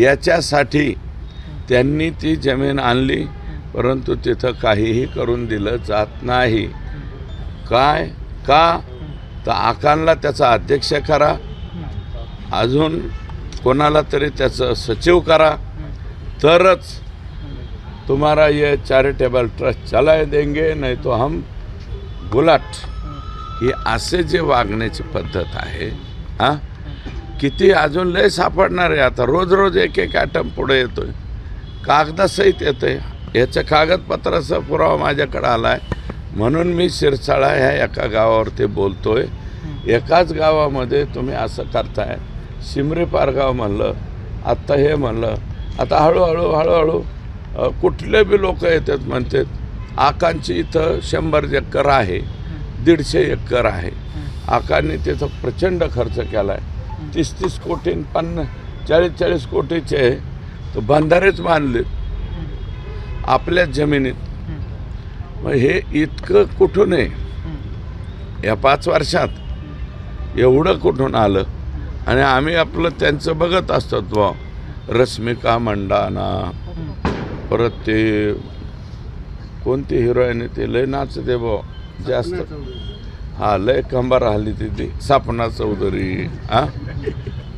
याच्यासाठी त्यांनी ती जमीन आणली परंतु तिथं काहीही करून दिलं जात नाही. काय? का? तर आकांना त्याचा अध्यक्ष करा. अजून कोणाला तरी त्याचं सचिव करा. तरच तुम्हारा ये चॅरिटेबल ट्रस्ट चलाय देंगे नाही तो हम गुलाट. ही असे जे वागण्याची पद्धत आहे हां? किती अजून लय सापडणार आहे आता. रोज रोज एक एक ॲटम पुढे येतोय. कागदासहित येतंय. याच्या कागदपत्राचा पुरावा माझ्याकडे आला आहे म्हणून मी शिरसाळा ह्या एका गावावरती बोलतो आहे एकाच गावामध्ये तुम्ही असं करताय. शिमरे पारगाव म्हणलं आत्ता हे म्हणलं. आता हळूहळू हळूहळू कुठले बी लोक येतात म्हणतात आकांची इथं शंभर एकर आहे दीडशे एकर आहे. आकांनी तिथं प्रचंड खर्च केला आहे तीस तीस कोटी पन्नास चाळीस चाळीस कोटीचे तर बंधारेच बांधले. आपल्याच जमिनीत. मग हे इतकं कुठून आहे? या पाच वर्षात एवढं कुठून आलं? आणि आम्ही आपलं त्यांचं बघत असतो बुवा रश्मिका मंडाना. परत ते कोणती हिरोईन आहे? ते लय नाचते बुवा जास्त. हा लय कंबर राहिली तिथे. सपना चौधरी. हा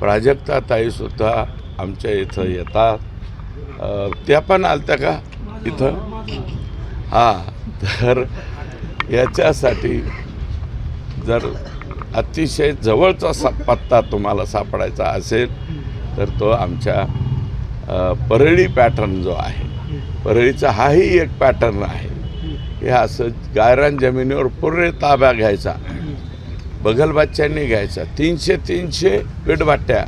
प्राजक्ता ताईसुद्धा आमच्या इथं येतात. त्या पण आलत्या का? इथं? हां तर याच्यासाठी जर अतिशय जवळचा सा पत्ता तुम्हाला सापडायचा असेल तर तो आमच्या परळी पॅटर्न जो आहे परळीचा हाही एक पॅटर्न आहे. हे असं गायरान जमिनीवर पूर्ण ताब्या घ्यायचा. बगलबाच्यांनी घ्यायचा. तीनशे तीनशे पीठभाट्या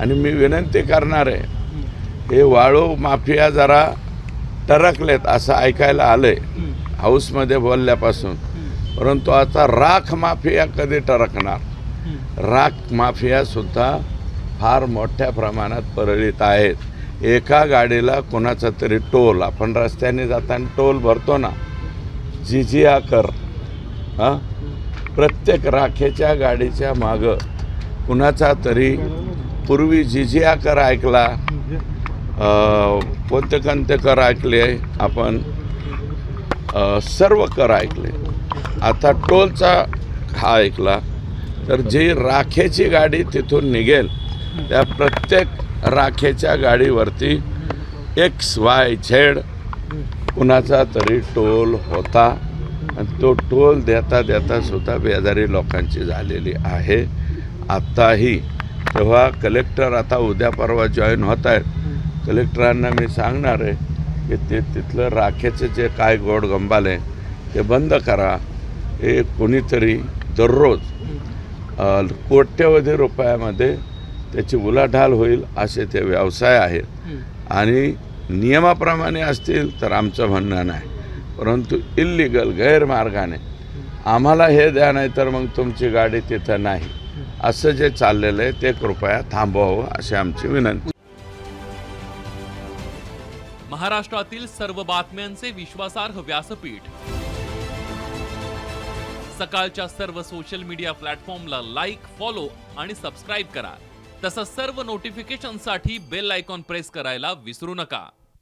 आणि मी विनंती करणार आहे हे वाळू माफिया जरा टरकलेत असं ऐकायला आलं आहे हाऊसमध्ये बोलल्यापासून. परंतु आता राख माफिया कधी टरकणार? राख माफियासुद्धा फार मोठ्या प्रमाणात परळीत आहेत. एका गाडीला कोणाचा तरी टोल आपण रस्त्याने जाताना टोल भरतो ना. जिजिया कर हां? प्रत्येक राखेच्या गाडीच्या मागं कुणाचा तरी पूर्वी जिजिया कर ऐकला कोणते कर ऐकले आपण सर्व कर ऐकले. आता टोलचा हा ऐकला तर जी राखेची गाडी तिथून निघेल त्या प्रत्येक राखेच्या गाडीवरती एक्स वाय झेड कुणाचा तरी टोल होता. आणि तो टोल देता देता सुद्धा बेजारी लोकांची झालेली आहे. आत्ताही तेव्हा कलेक्टर आता उद्या परवा जॉईन होत आहेत. कलेक्टरांना मी सांगणार आहे की ते तिथलं राखेचं जे काय गोड गंबाल आहे ते बंद करा. हे कोणीतरी दररोज कोट्यवधी रुपयामध्ये त्याची उलाढाल होईल असे ते व्यवसाय आहेत. आणि नियमाप्रमाणे असतील तर आमचं म्हणणं नाही. परंतु इल्लिगल गैरमार्गाने आम्हाला हे द्या नाही तर मग तुमची गाडी तिथं नाही. असं जे चाललेलं आहे ते कृपया थांबवावं अशी आमची विनंती. महाराष्ट्रातील सर्व बातम्यांचे विश्वासार्ह व्यासपीठ. सकाळच्या सर्व सोशल मीडिया प्लॅटफॉर्मला लाईक फॉलो आणि सबस्क्राईब करा. तसंच सर्व नोटिफिकेशनसाठी बेल आयकॉन प्रेस करायला विसरू नका.